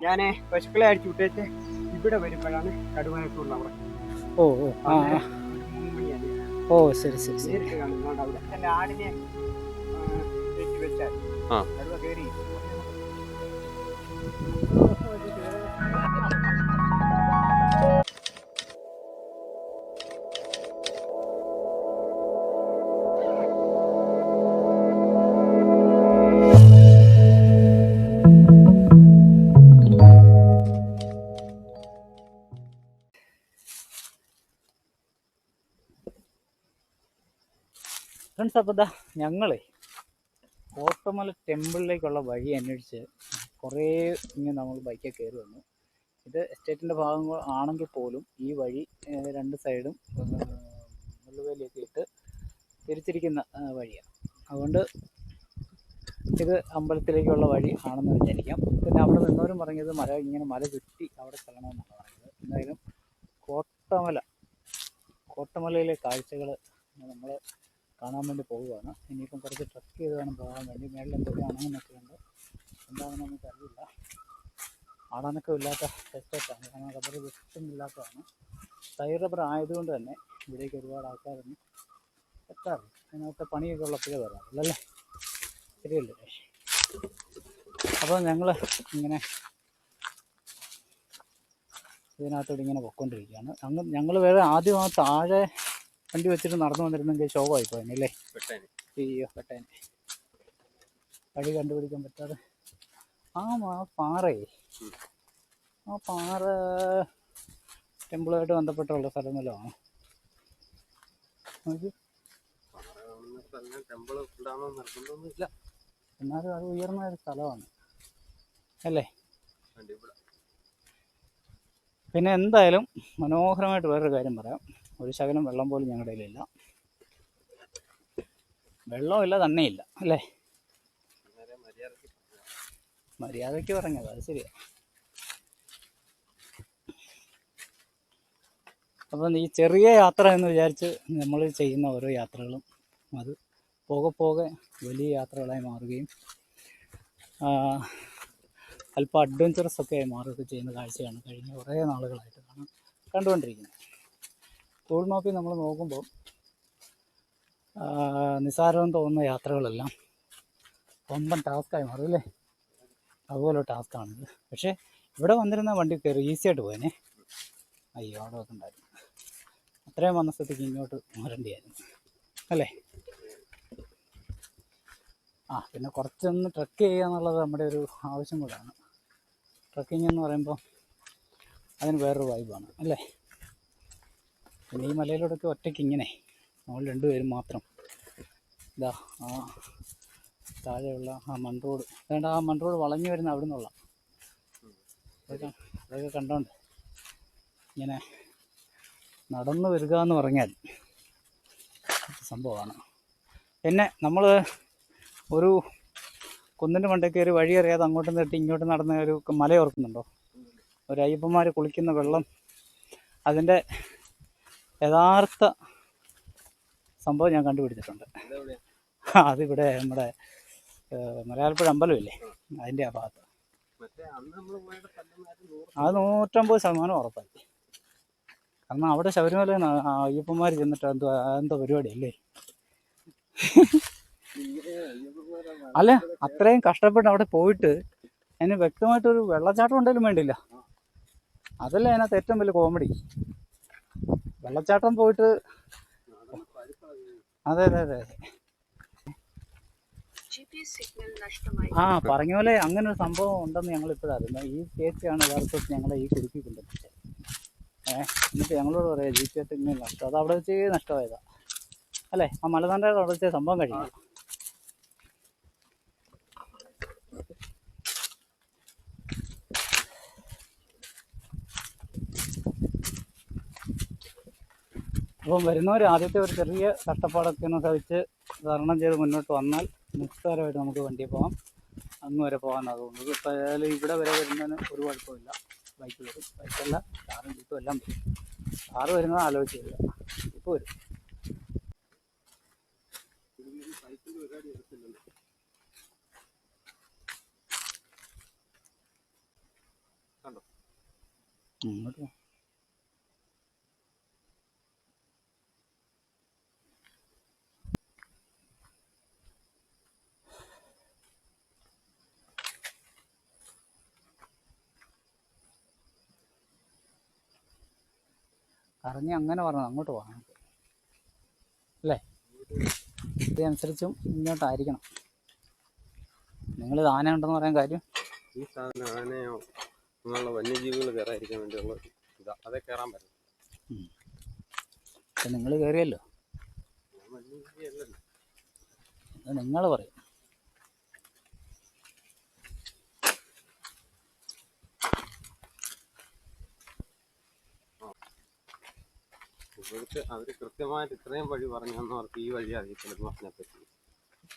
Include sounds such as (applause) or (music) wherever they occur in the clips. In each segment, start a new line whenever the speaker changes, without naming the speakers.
ഞാൻ പശുക്കളെ അടിച്ചു വിട്ടേച്ച് ഇവിടെ വരുമ്പോഴാണ് കടുവനൊക്കെയുള്ള അവിടെ.
ഓ ഓ ആ ഓ ശരി ശരി ശരി.
അവിടെ. എന്റെ ആടിനെ വെച്ചാൽ. കടുവ കയറി
ഫ്രണ്ട്സ് അപ്പോൾ ഇതാ ഞങ്ങളെ കോട്ടമല ടെമ്പിളിലേക്കുള്ള വഴി അന്വേഷിച്ച് കുറേ ഇങ്ങനെ നമ്മൾ ബൈക്കിൽ കയറി വന്നു. ഇത് എസ്റ്റേറ്റിന്റെ ഭാഗം ആണെങ്കിൽ പോലും ഈ വഴി രണ്ട് സൈഡും മുള്ളുവേലിയൊക്കെ ഇട്ട് തിരിച്ചിരിക്കുന്ന വഴിയാണ് അതുകൊണ്ട് ഇത് അമ്പലത്തിലേക്കുള്ള വഴി ആണെന്ന് വിചാരിക്കാം. പിന്നെ അവിടെ നിന്നവരും പറഞ്ഞത് മല ഇങ്ങനെ മല ചുറ്റി അവിടെ ചെല്ലണമെന്നാണ് പറഞ്ഞത്. എന്തായാലും കോട്ടമല കോട്ടമലയിലെ കാഴ്ചകൾ നമ്മൾ കാണാൻ വേണ്ടി പോവുകയാണ്. ഇനിയിപ്പം കുറച്ച് ട്രക്ക് ചെയ്ത് വേണം പോകാൻ വേണ്ടി. മേളിൽ എന്തൊക്കെയാണെന്നൊക്കെ ഉണ്ട് എന്താണെന്ന് നമുക്കറിയില്ല ആടാനൊക്കെ ഇല്ലാത്ത എസ്റ്റേറ്റാണ് കാരണം റബ്ബർ വെട്ടും ഇല്ലാത്തതാണ്. തൈ റബ്ബർ ആയതുകൊണ്ട് തന്നെ ഇവിടേക്ക് ഒരുപാട് ആൾക്കാരൊന്നും എത്താറില്ല. അതിനകത്ത് പണിയൊക്കെ ഉള്ളപ്പോഴേ വരാറില്ല അല്ലേ? ശരിയല്ലേ അപ്പോൾ ഞങ്ങൾ ഇങ്ങനെ ഇതിനകത്തോട് ഇങ്ങനെ പൊക്കോണ്ടിരിക്കുകയാണ് അങ്ങ് ഞങ്ങൾ വേറെ ആദ്യം ആ താഴെ വണ്ടി വെച്ചിട്ട് നടന്നു വന്നിരുന്നെങ്കിൽ ശോകമായി പോയല്ലേ
പെട്ടേനെ.
അയ്യോ പെട്ടേനെ. വഴി കണ്ടുപിടിക്കാൻ പറ്റാതെ. ആ പാറയെ ആ പാറ ടെമ്പിളുമായിട്ട് ബന്ധപ്പെട്ടുള്ള
സ്ഥലം നിർബന്ധമൊന്നുമില്ല.
എന്നാലും അത് ഉയർന്ന ഒരു സ്ഥലമാണ്. അല്ലേ? പിന്നെ എന്തായാലും മനോഹരമായിട്ട് വേറൊരു കാര്യം പറയാം. ഒരു ശകലം വെള്ളം പോലും ഞങ്ങളുടെ കയ്യിലില്ല. വെള്ളമില്ല ഇല്ല അല്ലേ?
മര്യാദയ്ക്ക്
പറഞ്ഞത് അത് ശരിയാ. അപ്പം ഈ ചെറിയ യാത്ര എന്ന് വിചാരിച്ച് നമ്മൾ ചെയ്യുന്ന ഓരോ യാത്രകളും അത് പോകെ പോകെ വലിയ യാത്രകളായി മാറുകയും അല്പം അഡ്വഞ്ചറസ് ഒക്കെ ആയി മാറുകയൊക്കെ ചെയ്യുന്ന കാഴ്ചയാണ് കഴിഞ്ഞ കുറേ നാളുകളായിട്ട് കാണാൻ കണ്ടുകൊണ്ടിരിക്കുന്നത്. ഗൂഗിൾ മാപ്പിൽ നമ്മൾ നോക്കുമ്പോൾ നിസ്സാരം തോന്നുന്ന യാത്രകളെല്ലാം വമ്പൻ ടാസ്ക്കായി മാറും അല്ലേ? അതുപോലെ ടാസ്ക്കാണിത് പക്ഷേ ഇവിടെ വന്നിരുന്ന വണ്ടി കയറി ഈസി ആയിട്ട് പോയനെ. അയ്യോ അവിടെ ഒക്കെ ഉണ്ടായിരുന്നു. അത്രയും വന്ന സ്ഥലത്തേക്ക് ഇങ്ങോട്ട് മാറേണ്ടിയായിരുന്നു. അല്ലേ? ആ പിന്നെ കുറച്ചൊന്ന് ട്രക്ക് ചെയ്യുക എന്നുള്ളത് നമ്മുടെ ഒരു ആവശ്യം കൂടെയാണ് ട്രക്കിംഗ് എന്ന് പറയുമ്പോൾ അതിന് വേറൊരു വൈബാണ് അല്ലേ? പിന്നെ ഈ മലയിലൂടെയൊക്കെ ഒറ്റയ്ക്ക് ഇങ്ങനെ. നമ്മൾ രണ്ടുപേരും മാത്രം. ഇതാ ആ താഴെയുള്ള ആ മൺറോഡ്. അതുകൊണ്ട് ആ മൺറോഡ് വളഞ്ഞു വരുന്ന അവിടെ നിന്നുള്ള അതൊക്കെ അതൊക്കെ കണ്ടോണ്ട് ഇങ്ങനെ നടന്നു വരിക എന്ന് പറഞ്ഞാൽ സംഭവമാണ്. പിന്നെ നമ്മൾ ഒരു കുന്നിന്റെ മണ്ടയ്ക്ക് ഒരു വഴി അറിയാതെ അങ്ങോട്ടും തട്ടി ഇങ്ങോട്ടും നടന്ന ഒരു മല ഓർക്കുന്നുണ്ടോ? ഒരു അയ്യപ്പന്മാർ കുളിക്കുന്ന വെള്ളം അതിന്റെ യഥാർത്ഥ സംഭവം ഞാൻ കണ്ടുപിടിച്ചിട്ടുണ്ട്. അതിവിടെ നമ്മുടെ മലയാളപ്പുഴ അമ്പലമില്ലേ അതിന്റെ ആ ഭാഗത്ത്. അത് നൂറ്റമ്പത് ശതമാനം ഉറപ്പായി. കാരണം അവിടെ ശബരിമല അയ്യപ്പന്മാർ ചെന്നിട്ട് എന്തോ എന്തോ പരിപാടി അല്ലേ? അല്ല അത്രയും കഷ്ടപ്പെട്ട് അവിടെ പോയിട്ട് അതിന് വ്യക്തമായിട്ടൊരു വെള്ളച്ചാട്ടം ഉണ്ടെങ്കിലും വേണ്ടില്ല. അതല്ലേ അതിനകത്ത് ഏറ്റവും വലിയ കോമഡി വെള്ളച്ചാട്ടം പോയിട്ട് അതെ അതെ അതെ. ആ പറഞ്ഞ പോലെ അങ്ങനെ ഒരു സംഭവം ഉണ്ടെന്ന് ഞങ്ങൾ ഇപ്പോഴറിയുന്നത് ഈ ചേച്ചിയാണ് യഥാർത്ഥത്തിൽ ഞങ്ങളെ ഈ കുടുക്കി കൊണ്ടുവന്നത്. ഏഹ് എന്നിട്ട് ഞങ്ങളോട് പറയാം ജി പി എസ് സിഗ്നൽ നഷ്ടം. അത് അവിടെ വെച്ച് നഷ്ടമായതാ. അല്ലേ? ആ മലനാണ്ട അവിടെ വെച്ച് സംഭവം കഴിഞ്ഞു. അപ്പം വരുന്നവർ ആദ്യത്തെ ഒരു ചെറിയ കഷ്ടപ്പാടൊക്കെ ഒന്ന് സഹിച്ച് തരണം ചെയ്ത് മുന്നോട്ട് വന്നാൽ നിസ്സാരമായിട്ട് നമുക്ക് വണ്ടി പോകാം അന്ന് വരെ പോകാനാണ് തോന്നുന്നത്. ഇപ്പോൾ ഏതായാലും ഇവിടെ വരെ വരുന്നതിന് ഒരു കുഴപ്പമില്ല. ബൈക്ക് വരും. ബൈക്കല്ല കാറും ജീപ്പും എല്ലാം വരും. കാറ് വരുന്നത് ആലോചിച്ചില്ല ഇപ്പോൾ വരും. ഉം, കറങ്ങി അങ്ങനെ പറഞ്ഞു അങ്ങോട്ട് പോകാം അല്ലേ? ഇതനുസരിച്ചും ഇങ്ങോട്ടായിരിക്കണം. നിങ്ങൾ ആന ഉണ്ടെന്ന് പറയാൻ കാര്യം?
ഈ സാധനം ആനയോ അങ്ങനെയുള്ള വന്യജീവികൾ കയറാതിരിക്കാൻ വേണ്ടിയുള്ള ഇതാ അതേ കയറാൻ പറ്റും
നിങ്ങൾ കയറിയല്ലോ? നിങ്ങൾ പറയും.
ഇവിടുത്തെ അവർ കൃത്യമായിട്ട് ഇത്രയും വഴി പറഞ്ഞെന്ന് അവർക്ക് ഈ വഴി അറിയത്തില്ല അതിനെ പറ്റി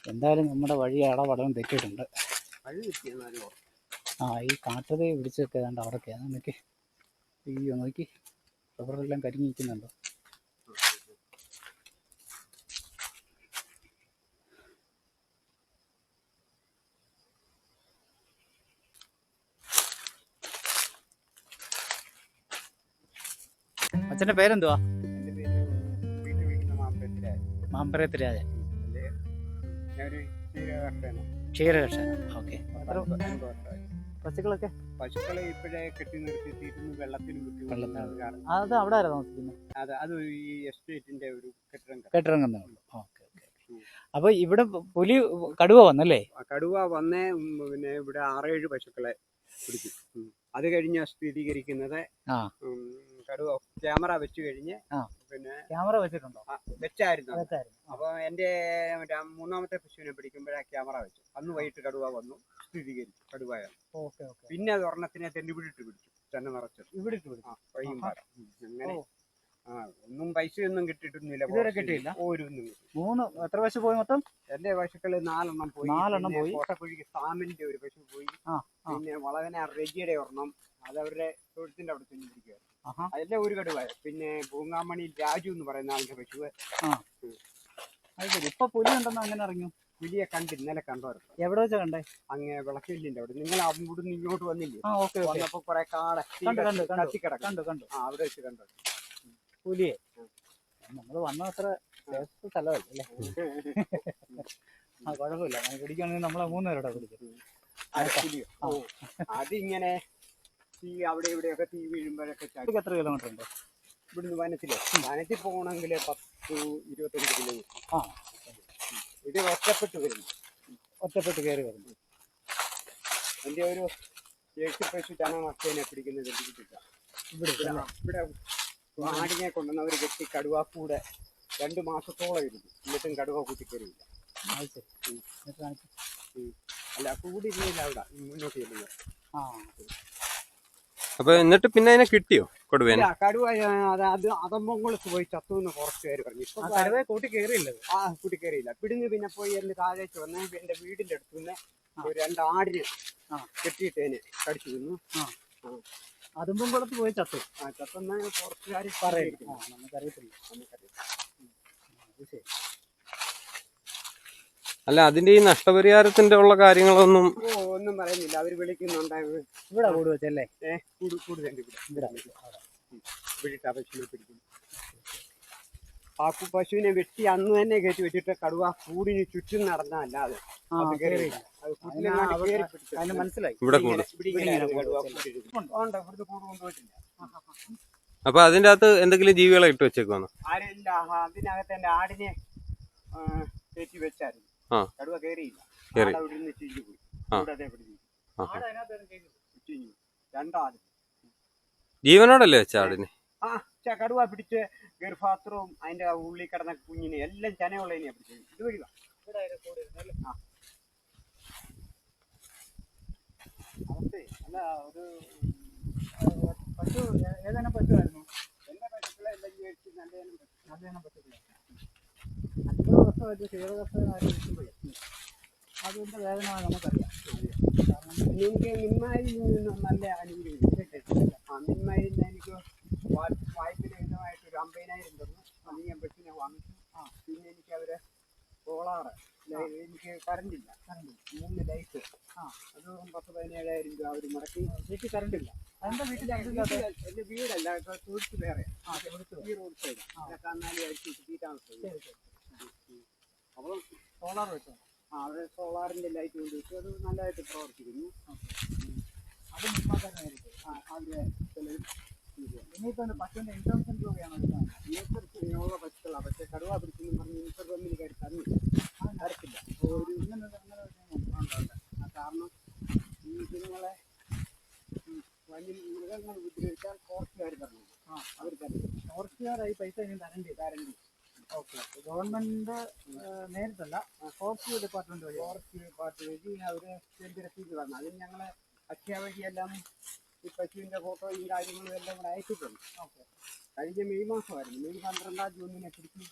എന്തായാലും നമ്മുടെ വഴി അടപടം തെറ്റിയിട്ടുണ്ട്.
വഴി ഓർക്കും
ആ ഈ കാട്ടതേ പിടിച്ചൊക്കെ ഏതാണ്ട് അവിടെ നോക്കി. അയ്യോ നോക്കി. റബ്ബറെല്ലാം കരിഞ്ഞു നിൽക്കുന്നുണ്ടോ? അച്ഛന്റെ പേരെന്തുവാ? മാമ്പരത്ത് രാജൻ ക്ഷീരകർഷകൻ ഓക്കെ. പശുക്കളൊക്കെ?
പശുക്കളെ ഇപ്പോഴേ കെട്ടി നിർത്തിയിട്ടിരുന്ന് വെള്ളത്തിന്
വെള്ളത്തിന്
ബുദ്ധിമുട്ടുള്ളത് കാരണം
അത് അവിടെ താമസിക്കുന്നത്
അതെ അത് ഈ എസ്റ്റേറ്റിന്റെ ഒരു കെട്ടിടം
കെട്ടിടം ഉള്ളൂ ഓക്കെ ഓക്കെ അപ്പോൾ ഇവിടെ പുലി കടുവ വന്നല്ലേ?
കടുവ വന്നേ പിന്നെ ഇവിടെ ആറേഴ് പശുക്കളെ പിടിച്ചു. അത് കഴിഞ്ഞ സ്ഥിരീകരിക്കുന്നത് കടുവ ക്യാമറ വെച്ച് കഴിഞ്ഞ് പിന്നെ
ക്യാമറ വെച്ചിട്ടുണ്ടോ?
വെച്ചായിരുന്നു.
അകത്തായിരുന്നു
അപ്പൊ എന്റെ മറ്റേ മൂന്നാമത്തെ പശുവിനെ പിടിക്കുമ്പോഴാ ക്യാമറ വെച്ചു. അന്ന് വൈകിട്ട് കടുവ വന്നു സ്ഥിരീകരിച്ചു
ഓക്കെ
പിന്നെ അത് ഒരെണ്ണത്തിനെ തെന്നിവിടിട്ട് പിടിച്ചു തന്നെ നിറച്ചു
ഇവിടിട്ട് പിടിച്ചു.
ഉം, അങ്ങനെ. ആ ഒന്നും പൈസയൊന്നും കിട്ടിയിട്ടൊന്നുമില്ല.
ഇതുവരെ കിട്ടിയില്ല?
ഒരു
മൂന്ന് എത്ര പശു പോയി മൊത്തം?
എന്റെ പശുക്കൾ നാലെണ്ണം പോയി.
നാലെണ്ണം പോയി.
കോട്ടക്കുഴിക്ക് സാമിന്റെ ഒരു പശു പോയി. പിന്നെ വളവന റെജിയുടെ ഒരെണ്ണം. അത് അവരുടെ തൊഴുത്തിന്റെ അവിടെ ചെന്ന് അതിന്റെ ഒരു കടുവായ പിന്നെ പൂങ്ങാമണി രാജു എന്ന് പറയുന്ന ആളുടെ പശു
അത് ശരി. ഇപ്പൊ പുലി ഉണ്ടെന്ന്? അങ്ങനെ അറിഞ്ഞു
പുലിയെ കണ്ട് ഇന്നലെ കണ്ടോ
എവിടെ വെച്ചാ കണ്ടേ?
അങ്ങ് വിളക്കില്ലിന്റെ അവിടെ. നിങ്ങൾ അവിടുന്ന് ഇങ്ങോട്ട് വന്നില്ലേ? വന്നപ്പോ കുറെ കാട
കണ്ടു കണ്ടു കണ്ടു.
കത്തിക്കിടക്കും
കണ്ടു കണ്ടു.
ആ അവിടെ വെച്ച് കണ്ടു.
പുലിയെ നമ്മൾ വന്ന അത്ര സ്ഥലമല്ല? അല്ലേ? ആ കുഴപ്പമില്ല. അത് പിടിക്കുകയാണെങ്കിൽ നമ്മളെ മൂന്ന് പേരോടെ പിടിക്കും
ആ, ഓ അതിങ്ങനെ തീ അവിടെ ഇവിടെയൊക്കെ തീ വീഴുമ്പോഴൊക്കെ
എത്ര കിലോമീറ്റർ ഉണ്ട്?
ഇവിടുന്ന് വനത്തിൽ. വനത്തിൽ പോകണമെങ്കിൽ പത്ത് ഇരുപത്തഞ്ച് കിലോ
ആ.
ഇത് ഒറ്റപ്പെട്ട് വരുന്നു.
ഒറ്റപ്പെട്ട് കയറി വരുന്നു.
എന്റെ ഒരു ഏഴ് പേശിട്ടാണ് മത്തേനെ പിടിക്കുന്നത്.
ഇവിടെ
ഇവിടെ ആടിനെ ഒരു കെട്ടി കടുവാക്കൂടെ രണ്ട് മാസത്തോളം ഇരുന്നു. എന്നിട്ടും കടുവ
ശരി.
അല്ല കൂടി ഇരുന്നില്ല അവിടെ മുന്നോട്ട് ചെല്ലുന്നത്
ആ.
അപ്പൊ എന്നിട്ട് പിന്നെ അതിനെ കിട്ടിയോ
കൊടുവേ കടുവ ആ, അത് അത് അതമ്പങ്കുളത്ത് പോയി ചത്തു എന്ന് കുറച്ച് പേര് പറഞ്ഞു. ഇപ്പൊ
കടുവ കൂട്ടി കയറിയില്ല
ആ കൂട്ടി കയറിയില്ല പിടിഞ്ഞ് പിന്നെ പോയി എന്റെ താഴേക്ക് വന്ന് എന്റെ വീടിന്റെ അടുത്ത് നിന്ന് ഒരു രണ്ട് ആടിനെ കെട്ടിയിട്ടേനെ കടിച്ചു തിന്നു.
അതുമ്പം കുളത്ത് പോയി ചത്തു.
ആ ചത്തെന്ന് കുറച്ചുകാർ
പറയും ആ നമുക്കറിയത്തില്ല. അത്
അല്ല അതിന്റെ ഈ നഷ്ടപരിഹാരത്തിന്റെ ഉള്ള കാര്യങ്ങളൊന്നും
ഒന്നും പറയുന്നില്ല. അവർ വിളിക്കുന്നുണ്ടായിരുന്നു
ഇവിടെ കൂടുവച്ചല്ലേ
ഏഹ് കൂടു കൂടുതൽ ഇവിടെ
ഇവിടെ
ആ പശുവിനെ വെട്ടി അന്ന് തന്നെ കയറ്റി വെച്ചിട്ട് കടുവ കൂടിന് ചുറ്റും നടന്നല്ലാതെ
മനസ്സിലായി.
അപ്പൊ അതിന്റെ അകത്ത് എന്തെങ്കിലും ജീവികളെ ഇട്ട് വെച്ചേക്കുവാണ്
ആരില്ല അതിനകത്ത് എന്റെ ആടിനെ കയറ്റി വെച്ചായിരുന്നു. കടുവ കയറിയില്ല.
ജീവനോടല്ലേ വെച്ച ആടിനെ?
ആ. ച- കടുവ പിടിച്ച് ഗർഭാത്രവും അതിന്റെ ഉള്ളിൽ കിടന്ന കുഞ്ഞിനെ എല്ലാം ചനയുള്ളതിനെയാ പിടിച്ചത്
ഇത് വഴിവാ?
ആ.
അല്ല ഒരു പശു ഏതാനും പശുവായിരുന്നു
എല്ലാ പശുക്കളെ എല്ലാം മേടിച്ച് പറ്റും
നല്ലതിനെ പശുക്കളെ അൻപത് വർഷമായിട്ട് ക്ഷീരകർഷകനായിരിക്കുമ്പോഴേ അതിന്റെ വേദന നമുക്കറിയാം
എനിക്ക് മിന്മാരിൽ നിന്നും നല്ല അനുഭവം കിട്ടി. ആ മിന്മാരിൽ നിന്ന് എനിക്ക് വായ്പ രഹിതമായിട്ട് ഒരു അമ്പതിനായിരം തന്നു അത് ഞാൻ പശുവിനെ വാങ്ങിച്ചു. ആ പിന്നെ എനിക്ക് അവർ സോളാറ് എനിക്ക് കറണ്ടില്ല. കറണ്ട് മൂന്ന് ലൈറ്റ്. ആ അത് പത്ത് പതിനേഴായിരം രൂപ അവർ മുടക്കി.
വീട്ടിൽ കറണ്ടില്ല. എന്താ വീട്ടിൽ
വീട് എന്റെ വീടല്ല തൊഴുത്ത് വേറെ. ഈ റോഡ് സൈഡ് കന്നാലി അടിച്ച് കിട്ടിയിട്ടാണ് അപ്പോൾ
സോളാർ വെച്ചോ?
ആ അവിടെ സോളാറിന്റെ ലൈറ്റ് കൊണ്ട് വെച്ചു. അത് നല്ലതായിട്ട് പ്രവർത്തിക്കുന്നു.
അത് മുമ്പാക്കാനായിരിക്കും
ആ ചിലർ
ഇനിയിപ്പോ പശുവിന്റെ ഇൻഷുറൻസ് രൂപയാണോ
ഇനോവ പറ്റുള്ള പക്ഷെ കടുവ പിടിച്ചെന്ന് പറഞ്ഞ് ഇൻഷർ കമ്പനി കാര്യം തന്നു. തരത്തില്ല ഒരു
ഇങ്ങനെ അങ്ങനെ
കാരണം ഈ ഇതുങ്ങളെ വലിയ മൃഗങ്ങൾ ഉപദ്രവിച്ചാൽ ഫോറസ്റ്റുകാർ തരണം. ആ അവർ തരും.
ഫോറസ്റ്റുകാരായി പൈസ ഇനി തരേണ്ടി
തരണ്ടി.
ഓക്കെ. ഗവൺമെന്റ് നേരിട്ടല്ല. ഫോറസ്റ്റ് ഡിപ്പാർട്ട്മെന്റ് വഴി.
ഫോറസ്റ്റ് ഡിപ്പാർട്ട്മെന്റ് വഴി അവർ രസീത് തരണം. അതിന് ഞങ്ങളെ അക്ഷയ വഴിയെല്ലാം ഈ പശുവിന്റെ ഫോട്ടോയും കാര്യങ്ങളും എല്ലാം കൂടെ അയച്ചിട്ടുണ്ട്. കഴിഞ്ഞ മെയ് മാസമായിരുന്നു. മെയ് പന്ത്രണ്ടാം ജൂണിനെ കുറിച്ച്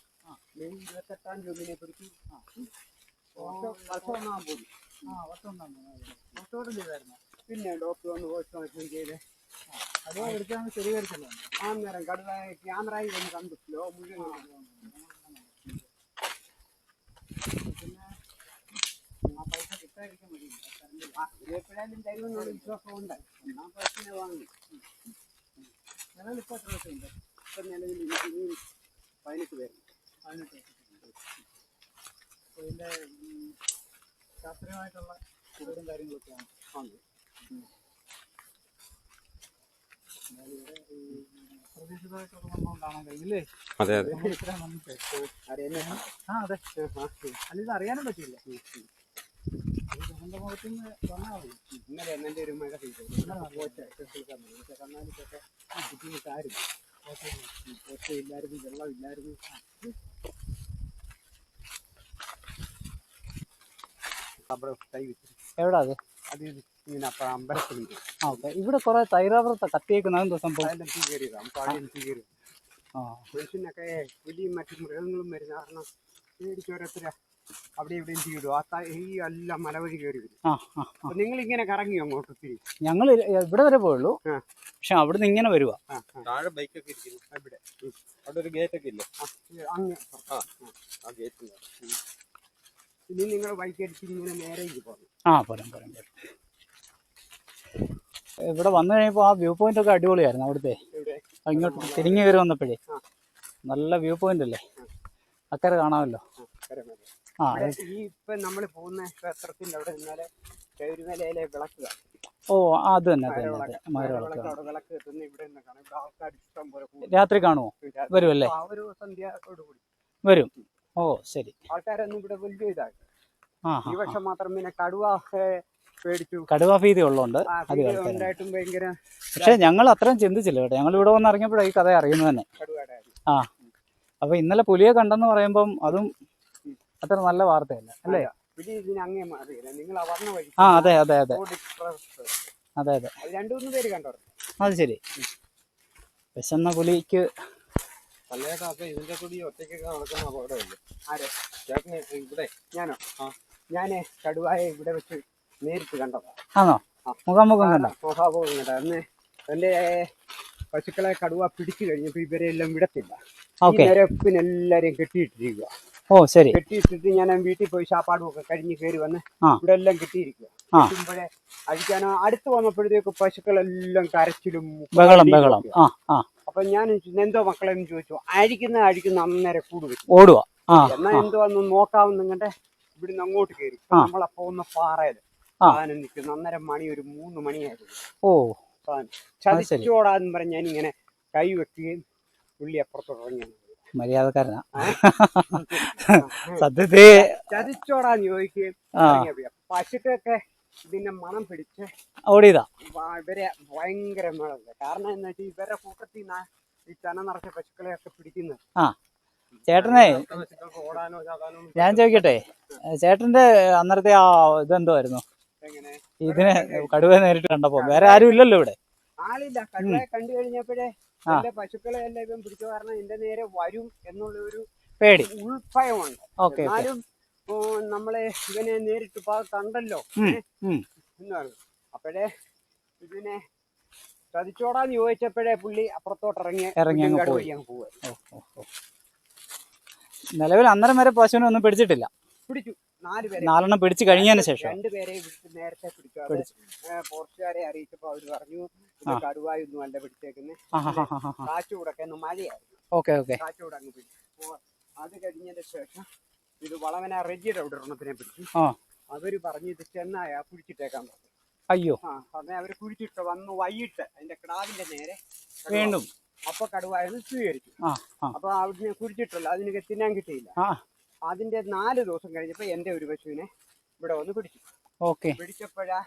മെയ് ഇരുപത്തെട്ടാം ജൂണിനെ കുറിച്ച് ആ. വർഷം വർഷം പോയി.
ആ വർഷം ഒന്നാണ് വർഷത്തോടെ ചെയ്തായിരുന്നു
പിന്നെ ഡോക്ടർ വന്ന് പോസ്റ്റ് ചെയ്ത്.
അത് എടുത്താണ് സ്ഥിരീകരിച്ചല്ലോ
ആ നേരം കടുവ ക്യാമറയിൽ വന്ന് കണ്ടു. ലോ മുഴുവൻ
പിന്നെ ആ പൈസ കിട്ടാതിരിക്കാൻ വഴിയില്ല
ആ, എപ്പോഴായാലും തരുമെന്നുള്ള വിശ്വാസമുണ്ട് എന്നാ പശുവിനെ വാങ്ങി
നിലവിൽ ഇപ്പോൾ എത്ര രൂപയുണ്ട്
ഇപ്പം നിലവിൽ ഇനിയും പതിനെട്ട്
ഇതിന്റെ ശാസ്ത്രീയമായിട്ടുള്ള കൂടുതലും കാര്യങ്ങളൊക്കെയാണ്
ആണ്
അതെ അതെ
അറിയാനും ഇത്ര വന്നിട്ട്
അറിയാൻ
ആ അതെ അല്ല ഇത് അറിയാനും പറ്റില്ല
ഇന്നലെ എന്നെ ഒരു മഴ പെയ്തു ബുദ്ധിമുട്ടായിരുന്നു. ഒറ്റ ഇല്ലായിരുന്നു വെള്ളമില്ലായിരുന്നു. അവിടെ കൈ വെച്ചു.
എവിടാ അത്?
അത് ഇങ്ങനെ അപ്പം അമ്പലത്തിലുണ്ട്
ആ ഓക്കെ. ഇവിടെ കുറെ തൈറാവൃത്ത കത്തിയേക്കുന്ന സംഭവം?
അതെല്ലാം തീ കയറിയത്. അമ്പാടിയും തീ കയറി.
ആ.
മനുഷ്യനൊക്കെ പുലിയും മറ്റു മൃഗങ്ങളും വരുന്ന കാരണം അവിടെ ഇവിടെയും തീ ഇടും ആ ഈ എല്ലാം മലവഴി കയറി വരും.
ആ ആ
അപ്പൊ നിങ്ങൾ ഇങ്ങനെ കറങ്ങി അങ്ങോട്ട് ഒത്തിരി
ഞങ്ങൾ ഇവിടെ വരെ പോയുള്ളൂ
ആ.
പക്ഷെ അവിടുന്ന് ഇങ്ങനെ വരുവാ.
ആ ആ.
താഴെ ബൈക്കൊക്കെ ഇരിക്കുന്നു.
ഇവിടെ.
അവിടെ ഒരു ഗേറ്റ് ഒക്കെ ഇല്ലേ?
ആ, ഇത് അങ്ങ്.
ആ ആ ഗേറ്റ്
ഇനി നിങ്ങൾ ബൈക്ക് അടിച്ച് ഇങ്ങനെ നേരെ പോകണം.
ആ പോരാം പോരാം പോരാം. ഇവിടെ വന്നു കഴിഞ്ഞപ്പോൾ ആ വ്യൂ പോയിന്റ് ഒക്കെ അടിപൊളിയായിരുന്നു അവിടുത്തെ.
ഇവിടെ
ആ, ഇങ്ങോട്ട് തിരിഞ്ഞു കയറി വന്നപ്പോഴേ.
ആ.
നല്ല വ്യൂ പോയിന്റ് അല്ലേ? അക്കരെ കാണാമല്ലോ.
ആ, ഈ ഇപ്പൊ നമ്മൾ പോകുന്ന ക്ഷേത്രത്തിന്റെ അവിടെ നിന്നാൽ ശബരിമലയിലെ വിളക്കുക.
ഓ അത് തന്നെ
വിളക്ക് കെട്ടുന്ന ഇവിടെ ഇവിടെ ആൾക്കാർ ഇഷ്ടം പോലെ
രാത്രി കാണുമോ വരുമല്ലേ
ആ ഒരു സന്ധ്യയോട് കൂടി.
വരും. ഓ ശരി.
ആൾക്കാരൊന്നും ഇവിടെ വലിയ ഇതായി
ആ
ഈ വർഷം മാത്രം പിന്നെ കടുവ പേടിച്ചു
കടുവ ഭീതി ഉള്ളതുകൊണ്ട്
ഉണ്ടായിട്ടും ഭയങ്കര
പക്ഷെ ഞങ്ങൾ അത്രയും ചിന്തിച്ചില്ല കേട്ടോ. ഞങ്ങൾ ഇവിടെ വന്ന് ഇറങ്ങിയപ്പോഴാണ് ഈ കഥ അറിയുന്നത് തന്നെ. ആ. അപ്പൊ ഇന്നലെ പുലിയെ കണ്ടെന്ന് പറയുമ്പം അതും അത്ര നല്ല വാർത്തയല്ല അല്ലേ
ആ
അതെ അതെ അതെ. അതെ അതെ.
അത് രണ്ടു മൂന്ന് പേര് കണ്ടോ?
അത് ശരി. വിശന്ന പുലിക്ക്
ഇതിന്റെ കൂടി ഒറ്റയ്ക്കൊക്കെ നടക്കുന്ന അപകടമല്ലേ?
ആരെ?
ചേട്ടന് ഇവിടെ.
ഞാനോ?
ആ.
ഞാൻ കടുവായെ ഇവിടെ വെച്ച് നേരിട്ട് കണ്ടതാ.
ആണോ? മുഖാമുഖം കണ്ട?
കണ്ട അന്ന് എന്റെ പശുക്കളെ കടുവ പിടിച്ചു കഴിഞ്ഞപ്പോ ഇവരെല്ലാം വിടത്തില്ല. ഈ നിരപ്പിനെല്ലാരെയും കെട്ടിയിട്ടിരിക്കുക
ഓ ശരി.
കെട്ടിയിട്ടിട്ട് ഞാൻ വീട്ടിൽ പോയി ഷാപ്പാട് ഒക്കെ കഴിഞ്ഞ് കയറി വന്ന്. ഇവിടെ എല്ലാം കിട്ടിയിരിക്കുക. കെട്ടുമ്പോഴേ അഴിക്കാനോ അടുത്ത് വന്നപ്പോഴത്തേക്ക് പശുക്കളെല്ലാം കരച്ചിലും
ബഹളം
അപ്പൊ ഞാൻ എന്തോ മക്കളെന്ന് ചോദിച്ചു. അഴിക്കുന്ന അഴിക്കുന്ന അന്നേരം കൂടുക
ഓടുക
എന്നാ എന്തോ ഒന്ന് നോക്കാവുന്നങ്ങട്ടെ ഇവിടുന്ന് അങ്ങോട്ട് കയറി. നമ്മളെ പോകുന്ന
പാറയിൽ
സാധനം നിൽക്കുന്നു. അന്നേരം മണി ഒരു മൂന്ന് മണിയായിരുന്നു.
ഓ.
ചതിച്ചോടാന്ന് പറഞ്ഞ് ഞാനിങ്ങനെ കൈ വെക്കുകയും പുള്ളി അപ്പുറത്തോട്ട് ഇറങ്ങി
മര്യാദക്കാരനാ. (laughs) സത്യത്തെ
ചതിച്ചോടാ ചോദിക്കുകയും. പശുക്കൊക്കെ ഇതിന്റെ മണം പിടിച്ച്
ഓടിയതാ.
ഇവരെ ഭയങ്കര മണമില്ല. കാരണം എന്താ വെച്ചാൽ ഇവരെ കൂട്ടത്തിൽ നിന്ന് ഈ ചന നിറച്ച പശുക്കളെയൊക്കെ പിടിക്കുന്നത്.
ആ ചേട്ടനെ ഞാൻ ചോദിക്കട്ടെ ചേട്ടന്റെ അന്നേരത്തെ ആ ഇതെന്തുമായിരുന്നു
എങ്ങനെ?
ഇതിനെ കടുവ നേരിട്ട് കണ്ടപ്പോ വേറെ ആരും ഇല്ലല്ലോ ഇവിടെ.
ആളില്ല. കടുവയെ കണ്ടു കഴിഞ്ഞപ്പോഴേ. എന്റെ പശുക്കളെ എല്ലാം ഇവൻ പിടിച്ചു കാരണം എന്റെ നേരെ വരും എന്നുള്ള ഒരു
പേടി.
ഉൾഭയമുണ്ട്. എന്നാലും നമ്മളെ ഇവനെ നേരിട്ട് പാ കണ്ടല്ലോ. എന്ന് പറഞ്ഞു. അപ്പോഴേ ഇതിനെ ചതിച്ചോടാന്ന് ചോദിച്ചപ്പോഴേ പുള്ളി അപ്പുറത്തോട്ട് ഇറങ്ങി
ഇറങ്ങി അങ്ങ് പോവുക. നിലവിൽ അന്നേരം വരെ പശുവിനെ ഒന്നും പിടിച്ചിട്ടില്ല.
പിടിച്ചു.
നാലെണ്ണം പിടിച്ചു കഴിഞ്ഞതിന് ശേഷം.
രണ്ടുപേരെ നേരത്തെ
പിടിക്കാതെ.
ഫോറസ്റ്റുകാരെ അറിയിച്ചപ്പോൾ അവർ പറഞ്ഞു കടുവായി
ഒന്നും
കടുവായൊന്നും അല്ല പിടിച്ചേക്കുന്നത് കാച്ചുകൂടൊക്കെ ഒന്ന് മഴയായിരുന്നു
ഓക്കെ ഓക്കെ.
കാച്ചുകൂടെ അങ്ങ് പിടിച്ചു. അത് കഴിഞ്ഞതിന് ശേഷം ഇത് വളവന റെജിയുടെ അവിടെ ഒരെണ്ണത്തിനെ പിടിച്ചു. അവർ പറഞ്ഞു ഇത് ചെന്നായ കുഴിച്ചിട്ടേക്കാൻ പറഞ്ഞു.
അയ്യോ.
ആ പറഞ്ഞ അവർ കുഴിച്ചിട്ട് വന്ന് വൈകിട്ട് അതിന്റെ കിടാവിന്റെ നേരെ
വീണ്ടും.
അപ്പൊ കടുവായത് സ്വീകരിച്ചു. അപ്പൊ അവിടുന്ന് കുഴിച്ചിട്ടല്ലോ അതിന് തിന്നാൻ കിട്ടിയില്ല. അതിന്റെ നാല് ദിവസം കഴിഞ്ഞപ്പോ എന്റെ ഒരു പശുവിനെ ഇവിടെ വന്ന് പിടിച്ചു.
ഓക്കെ.
പിടിച്ചപ്പോഴാ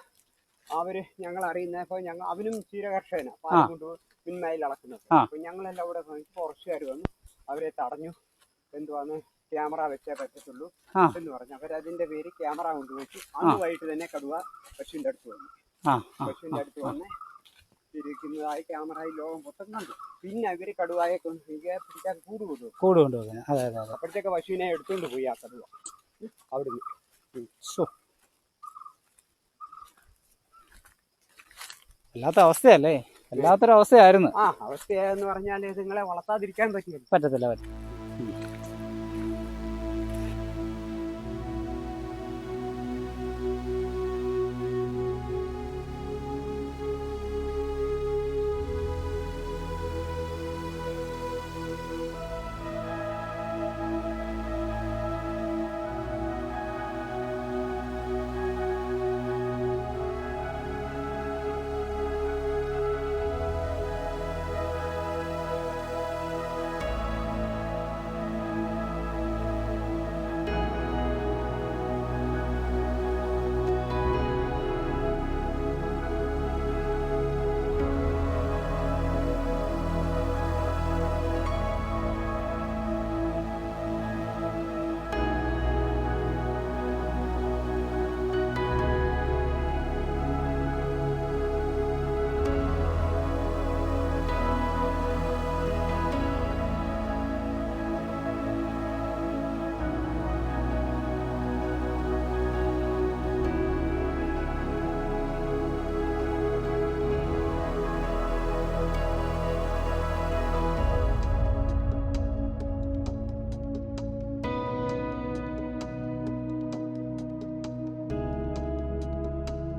അവർ ഞങ്ങൾ അറിയുന്നപ്പോ ഞങ്ങൾ അവനും ക്ഷീരകർഷകനാ.
ആ.
പാൽ കൊണ്ട് മിന്മയിൽ അളക്കുന്നത്. അപ്പൊ ഞങ്ങളെല്ലാം ഇവിടെ ഫോറസ്റ്റുകാർ വന്നു അവരെ തടഞ്ഞു. എന്തുവാന്ന് ക്യാമറ വെച്ചേ പറ്റത്തുള്ളൂ എന്ന് പറഞ്ഞു. അവരതിന്റെ പേര് ക്യാമറ കൊണ്ടുവച്ചു അന്ന് വൈകിട്ട് തന്നെ കടുവ പശുവിന്റെ അടുത്ത് വന്നു. പശുവിന്റെ അടുത്ത് വന്ന് ഇരിക്കുന്നതായി ക്യാമറയിൽ ലോകം മൊത്തം കണ്ടു. പിന്നെ ഇവർ കടുവായെ കൊണ്ട് പിടിക്കാൻ കൂട് കൊണ്ടു
കൂട് കൊണ്ടുപോകുന്നത് അതെ അതെ അതെ.
അപ്പോഴത്തേക്ക് പശുവിനെ എടുത്തുകൊണ്ട് പോയി ആ കടുവ. അവിടുന്ന്.
അല്ലാത്ത വല്ലാത്ത അവസ്ഥയല്ലേ? വല്ലാത്തൊരു അവസ്ഥയായിരുന്നു
ആ അവസ്ഥയെന്ന് പറഞ്ഞാൽ നിങ്ങളെ വളർത്താതിരിക്കാൻ പറ്റില്ല.
പറ്റത്തില്ല പറ്റ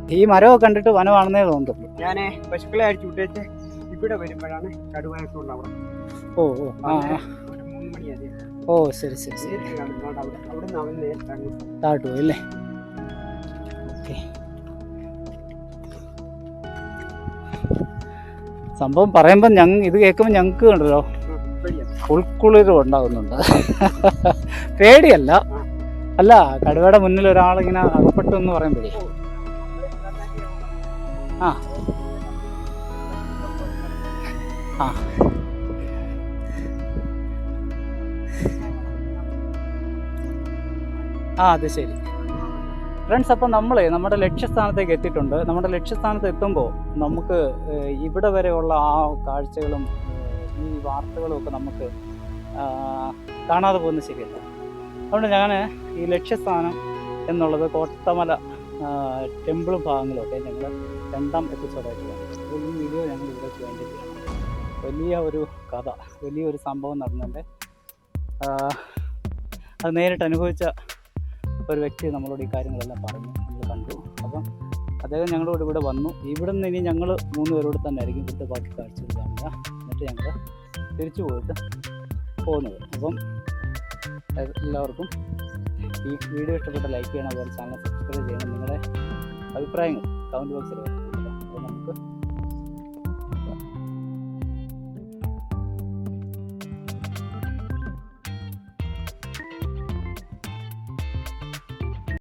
ഈ മരമൊക്കെ കണ്ടിട്ട് വനമാണെന്നേ തോന്നുന്നു
ഞാൻ പശുക്കളെ അടിച്ചു വിട്ടേച്ച് ഇവിടെ വരുമ്പോഴാണ് കടുവയൊക്കെ അവിടെ.
ഓ ഓ ആ ഓ ശരി ശരി ശരി. താഴോട്ട് പോയി. അല്ലേ? ഓക്കെ. സംഭവം പറയുമ്പോൾ ഞങ്ങൾ ഇത് കേൾക്കുമ്പോൾ ഞങ്ങൾക്ക് കണ്ടല്ലോ. ഉൾക്കുളിരും ഉണ്ടാകുന്നുണ്ട് പേടിയല്ല. അല്ല കടുവയുടെ മുന്നിൽ ഒരാളിങ്ങനെ അകപ്പെട്ടു എന്ന് പറയുമ്പോഴേ. ആ. ആ. ആ അത് ശരി. ഫ്രണ്ട്സ് അപ്പോൾ നമ്മളെ നമ്മുടെ ലക്ഷ്യസ്ഥാനത്തേക്ക് എത്തിയിട്ടുണ്ട്. നമ്മുടെ ലക്ഷ്യസ്ഥാനത്ത് എത്തുമ്പോൾ നമുക്ക് ഇവിടെ വരെയുള്ള ആ കാഴ്ചകളും ഈ വാർത്തകളും ഒക്കെ നമുക്ക് കാണാതെ പോകുന്നത് ശരിയല്ല. അതുകൊണ്ട് ഞാൻ ഈ ലക്ഷ്യസ്ഥാനം എന്നുള്ളത് കോട്ടമല ടെമ്പിൾ ഭാഗങ്ങളൊക്കെ ഞങ്ങൾ രണ്ടാം എപ്പിസോഡായിട്ട് കാണും. ഈ വീഡിയോ ഞങ്ങൾ ഇവിടെ ജോയിൻ ചെയ്യണം വലിയ ഒരു കഥ വലിയൊരു സംഭവം നടന്നതിന്റെ അത് നേരിട്ട് അനുഭവിച്ച ഒരു വ്യക്തി നമ്മളോട് ഈ കാര്യങ്ങളെല്ലാം പറഞ്ഞു നമ്മൾ കണ്ടു. അപ്പം അദ്ദേഹം ഞങ്ങളോട് ഇവിടെ വന്നു. ഇവിടെ നിന്ന് ഇനി ഞങ്ങൾ മൂന്ന് പേരോട് തന്നെ ആയിരിക്കും ഇവിടുത്തെ ബാക്കി കാഴ്ചകൾ കാണുക. എന്നിട്ട് ഞങ്ങൾ തിരിച്ചു പോയിട്ട് പോകുന്നത്. അപ്പം എല്ലാവർക്കും ഈ വീഡിയോ ഇഷ്ടപ്പെട്ട ലൈക്ക് ചെയ്യണം അതുപോലെ ചാനൽ സബ്സ്ക്രൈബ് ചെയ്യണം. നിങ്ങളുടെ അഭിപ്രായങ്ങൾ കമന്റ് ബോക്സിൽ